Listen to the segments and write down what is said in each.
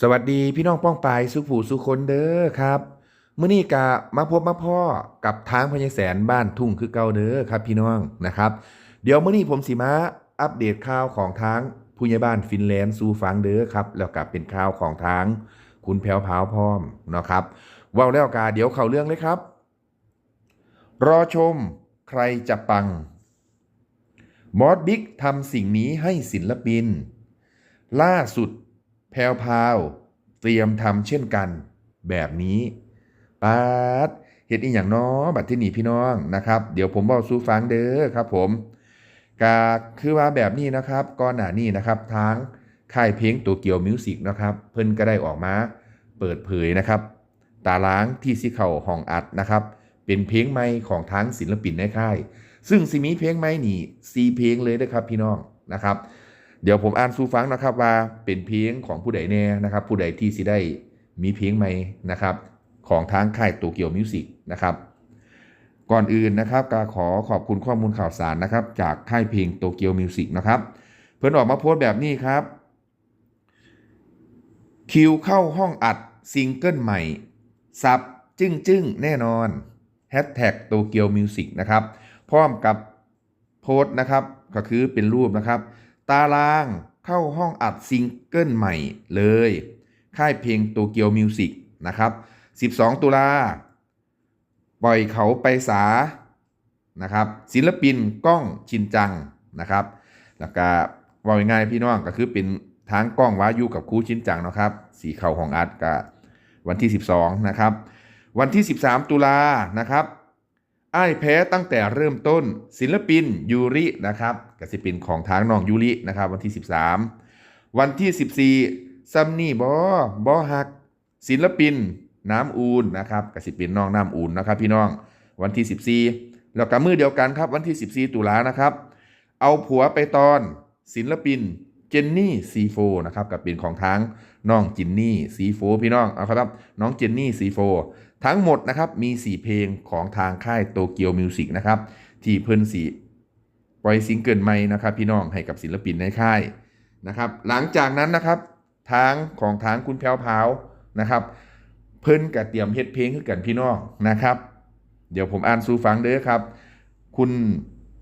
สวัสดีพี่น้องป้องปายสุขผู้สุคนเด้อครับเมื้อนี้กะมาพบมาพ่อกับทางพญแสนบ้านทุ่งคือเก่าเด้อครับพี่น้องนะครับ เดี๋ยวเมื้อนี้ผมสิมาอัปเดตข่าวของทางผู้ใหญ่บ้านฟินแลนด์สู่ฟังเด้อครับแล้วก็เป็นข่าวของทางคุณแพรวพาวพร้อมนะครับว้าแล้วกาเดี๋ยวเข้าเรื่องเลยครับ รอชมใครจะปังมอสบิ๊กทำสิ่งนี้ให้ศิลปิน ล่าสุด แพรวพาวเตรียมทำเช่นกัน แบบนี้ปาดเฮ็ดอีหยังน้อบัดที่นี่พี่น้องนะครับ เดี๋ยวผมบอกสู่ฟังเด้อครับผมกาคือว่าแบบนี้นะครับก่อนหน้านี้นะครับทางค่ายเพลงตัวเกี่ยวมิวสิกนะครับเพิ่นก็ได้ออกมาเปิดเผยนะครับ ตารางที่สิเข้าห้องอัดนะครับ เป็นเพลงใหม่ของทางศิลปินในค่าย ซึ่งสิมีเพลงใหม่นี่ซีเพลงเลยนะครับพี่น้องนะครับ เดี๋ยวผมอ่านสู่ฟังนะครับว่าเป็นเพลงของผู้ใดแน่นะครับ ผู้ใดที่สิได้มีเพลงใหม่นะครับ ของทางค่ายโตเกียวมิวสิกนะครับก่อนอื่นนะครับก็ขอขอบคุณข้อมูลข่าวสารนะครับ จากค่ายเพลงโตเกียวมิวสิกนะครับ เพื่อนออกมาโพสต์แบบนี้ครับ คิวเข้าห้องอัดซิงเกิลใหม่ซับจึ้งจึ้งแน่นอนแฮชแท็กโตเกียวมิวสิกนะครับ พร้อมกับโพสต์นะครับ ก็คือเป็นรูปนะครับ ตารางเข้าห้องอัดซิงเกิลใหม่เลย ค่ายเพลงโตเกียวมิวสิกนะครับ 12 ตุลาปล่อยเขาไปสานะครับ ศิลปินก้องชินจังนะครับ แล้วก็ว่าง่ายพี่น้องก็คือเป็นทางก้องวายุกับครูชินจังนะครับ สีเข่าของอัดกับวันที่ 12 นะครับ วันที่ 13 ตุลานะครับ อ้ายแพ้ตั้งแต่เริ่มต้น ศิลปินยูรินะครับกสิปินของทางน้องยูรินะครับ วันที่ 13 วันที่ 14ซัมนี่บอบอฮัก ศิลปินน้ำอูนนะครับกสิปินน้องน้ำอูนนะครับ พี่น้องวันที่ 14 แล้วก็มือเดียวกันครับ วันที่ 14 ตุลานะครับ เอาผัวไปตอนศิลปินเจนนี่ซีโฟนะครับกับเป็นของทางน้องจินนี่ซีโฟพี่น้องเอาครับน้องเจนนี่ซีโฟ ทั้งหมดนะครับมี 4 เพลงของทางค่ายโตเกียวมิวสิกนะครับที่เพิ่นสีปล่อยซิงเกิลใหม่นะครับพี่น้องให้กับศิลปินในค่ายนะครับหลังจากนั้นนะครับทางของทางคุณแพวพาวนะครับเพิ่นก็เตรียมเฮ็ดเพลงคือกันพี่น้องนะครับ เดี๋ยวผมอ่านสู่ฟังเด้อครับ คุณ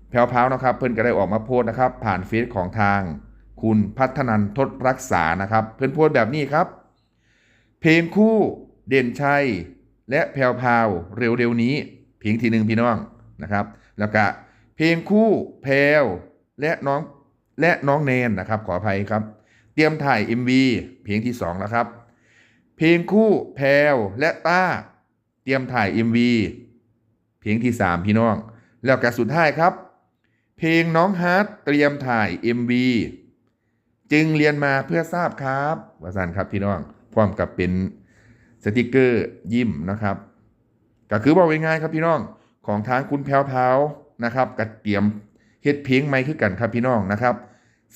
แพวพาวนะครับ เพิ่นก็ได้ออกมาโพสต์นะครับ ผ่านเฟซของทางคุณพัฒนันทศรักษานะครับ เพิ่นโพสต์แบบนี้ครับ เพลงคู่เด่นชัย และแพรวพราวเร็วๆนี้เพลงที่หนึ่งพี่น้องนะครับ แล้วก็เพลงคู่แพรวและน้องและน้องเนนนะครับ ขออภัยครับ เตรียมถ่าย MV เพลงที่สองแล้วครับ เพลงคู่แพรวและต้า เตรียมถ่าย MV เพลงที่สามพี่น้อง แล้วก็สุดท้ายครับ เพลงน้องฮาร์ดเตรียมถ่าย MV จึงเรียนมาเพื่อทราบครับวาสันครับพี่น้องพร้อมกับเป็น สติกเกอร์ยิ้มนะครับก็คือบอกง่ายๆครับพี่น้องของทางคุณแพรวพรานะครับก็เตรียมเฮ็ดเพลงใหม่คือกันครับพี่น้องนะครับ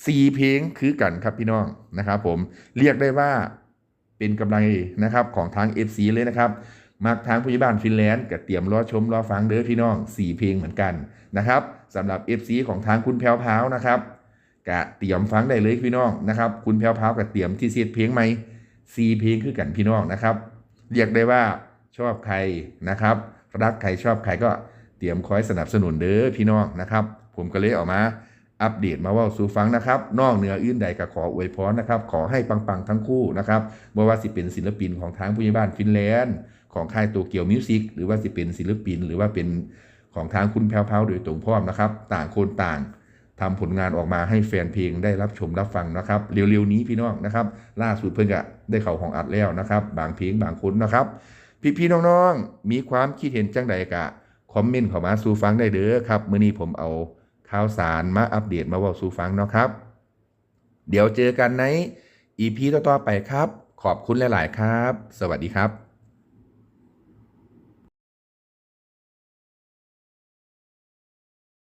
สี่เพลงคือกันครับพี่น้องนะครับ ผมเรียกได้ว่าเป็นกำลังนะครับของทาง FC เลยนะครับมักทางผู้ใหญ่บ้านฟินแลนด์ก็เตรียมรอชมรอฟังเด้อพี่น้องสี่เพลงเหมือนกันนะครับสำหรับ FC ของทางคุณแพรวพรานะครับกะเตรียมฟังได้เลยพี่น้องนะครับ คุณแพรวพราวก็เตรียมที่เสียดเพลงใหม่สี่เพลงคือกันพี่น้องนะครับ เรียกได้ว่าชอบใครนะครับ รักใครชอบใครก็เตรียมคอยสนับสนุนเด้อพี่น้องนะครับ ผมก็เลยออกมาอัปเดตมาว่าสู่ฟังนะครับ นอกเหนืออื่นใดก็ขออวยพรนะครับ ขอให้ปังๆทั้งคู่นะครับไม่ว่าสิเป็นศิลปินของทางผู้ใหญ่บ้านฟินแลนด์ ของค่ายโตเกียวมิวสิกหรือว่าสิเป็นศิลปิน หรือว่าเป็นของทางคุณแพรวพราวโดยตรงพร้อมนะครับ ต่างคนต่าง ทำผลงานออกมาให้แฟนเพลงได้รับชมรับฟังนะครับ เร็วๆนี้พี่น้องนะครับ ล่าสุดเพิ่งจะได้เข้าของอัดแล้วนะครับ บางเพลงบางคนนะครับ พี่ๆน้องๆ มีความคิดเห็นจังใดกะคอมเมนต์เข้ามาสู่ฟังได้เด้อครับมื้อนี้ผมเอาข่าวสารมาอัปเดตมาว่าสู่ฟังเนาะครับ เดี๋ยวเจอกันใน EP ต่อๆไปครับ ขอบคุณหลาย ๆ ครับ สวัสดีครับ